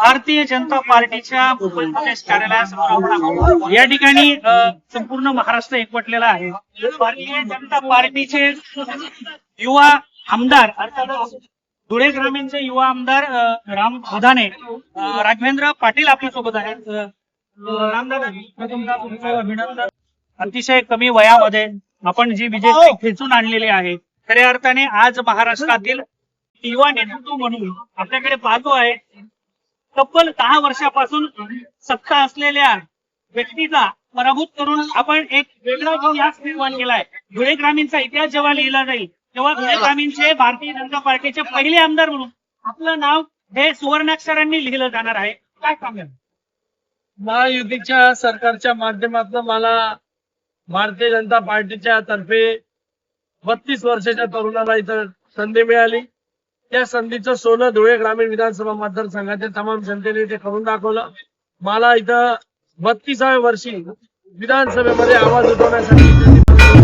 भारतीय जनता पार्टीच्या मुंबई प्रदेश कार्यालयासमोर आपण आहोत. या ठिकाणी संपूर्ण महाराष्ट्र एकवटलेला आहे. भारतीय जनता पार्टीचे युवा आमदार अर्थात धुळे ग्रामीणचे युवा आमदार राम भदाने राघवेंद्र पाटील आपल्यासोबत आहेत रामदादा अभिनंदन. अतिशय कमी वयामध्ये आपण जी विजय खेचून आणलेली आहे खऱ्या अर्थाने आज महाराष्ट्रातील युवा नेतृत्व म्हणून आपल्याकडे पाहतो आहे. तब्बल दहा वर्षापासून सत्ता असलेल्या व्यक्तीचा पराभूत करून आपण एक वेगळा इतिहास निर्माण केलाय धुळे ग्रामीणचा इतिहास जेव्हा लिहिला जाईल तेव्हा धुळे ग्रामीणचे भारतीय जनता पार्टीचे पहिले आमदार म्हणून आपलं नाव हे सुवर्णाक्षरांनी लिहिलं जाणार आहे. काय सांगाल? महायुतीच्या सरकारच्या माध्यमातून मला भारतीय जनता पार्टीच्या तर्फे बत्तीस वर्षाच्या तरुणाला इथं संधी मिळाली. त्या संधीचं सोनं धुळे ग्रामीण विधानसभा मतदारसंघाच्या तमाम जनतेने ते करून दाखवलं. मला इथं बत्तीसाव्या वर्षी विधानसभेमध्ये आवाज उठवण्यासाठी